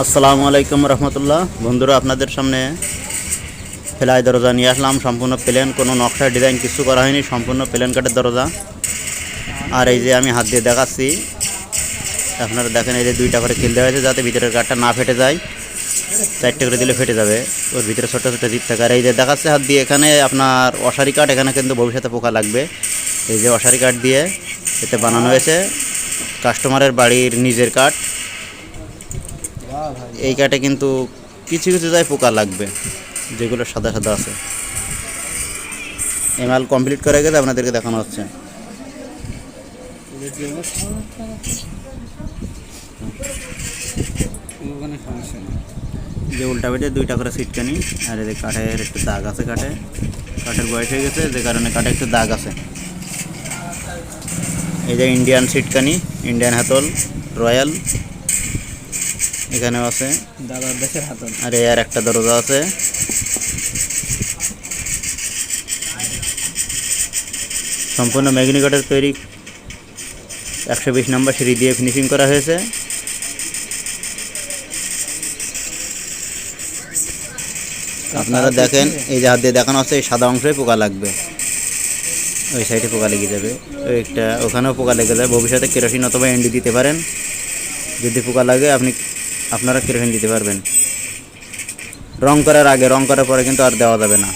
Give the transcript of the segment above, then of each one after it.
আসসালামু আলাইকুম রহমতুল্লাহ। বন্ধুরা, আপনাদের সামনে ফেলাই দরজা নিয়ে আসলাম। সম্পূর্ণ প্লেন কোনো নকশা ডিজাইন কিছু করা হয়নি, সম্পূর্ণ প্লেন কাঠের দরজা। আর এই যে আমি হাত দিয়ে দেখাচ্ছি, আপনারা দেখেন এই যে দুইটা করে খিল দেওয়া হয়েছে, যাতে ভিতরের কাঠটা না ফেটে যায়। চারটে করে দিলে ফেটে যাবে, ওর ভিতরে ছোটো ছোটো জিপ থাকে। আর এই যে দেখাচ্ছে হাত দিয়ে, এখানে আপনার অসারি কাঠ, এখানে কিন্তু ভবিষ্যতে পোকা লাগবে। এই যে অসারি কাঠ দিয়ে এতে বানানো হয়েছে। কাস্টমারের বাড়ির নিজের কাঠ। এই কাঠে কিন্তু কিছু কিছু যায় পোকা লাগবে, যেগুলো সাদা সাদা আছে। এই মাল কমপ্লিট করে গেলে আপনাদেরকে দেখানো হচ্ছে। যে উল্টা পেটে দুইটা করে সিটকানি আর যে কাঠের একটু দাগ আছে কাঠে। কাঠের বয়স হয়ে গেছে, যে কারণে কাঠে একটু দাগ আছে। এই যে ইন্ডিয়ান সিটকানি ইন্ডিয়ান হাতল রয়্যাল এখানেও আছে। দাদার দেশের হাতল। আর এই আর একটা দরজা আছে। সম্পূর্ণ ম্যাগনিকাটের তৈরি একশো বিশ নম্বর সিঁড়ি দিয়ে ফিনিশিং করা হয়েছে। আপনারা দেখেন এই যে হাত দিয়ে দেখানো হচ্ছে এই সাদা অংশে পোকা লাগবে। ওই সাইডে পোকা লেগে যাবে। ওই একটা ওখানেও পোকা লেগে যাবে। ভবিষ্যতে কেরোসিন অথবা এন্ডি দিতে পারেন। যদি পোকা লাগে আপনি আপনারা কেরোসিন দিতে পারবেন? রং করার আগে, রং করার পরে কিন্তু আর দেওয়া যাবে না।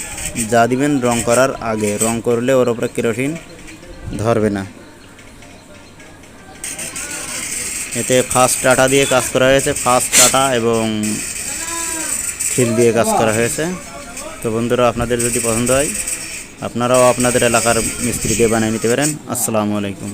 যা দিবেন রং করার আগে, রং করলে ওর উপরে কেরোসিন ধরবে না। এতে ফার্স্ট টাটা দিয়ে কাজ করা হয়েছে, ফার্স্ট টাটা এবং খিল দিয়ে কাজ করা হয়েছে। তো বন্ধুরা, আপনাদের যদি পছন্দ হয়, আপনারাও আপনাদের এলাকার মিস্ত্রি দিয়ে বানিয়ে নিতে পারেন। আসসালামু আলাইকুম।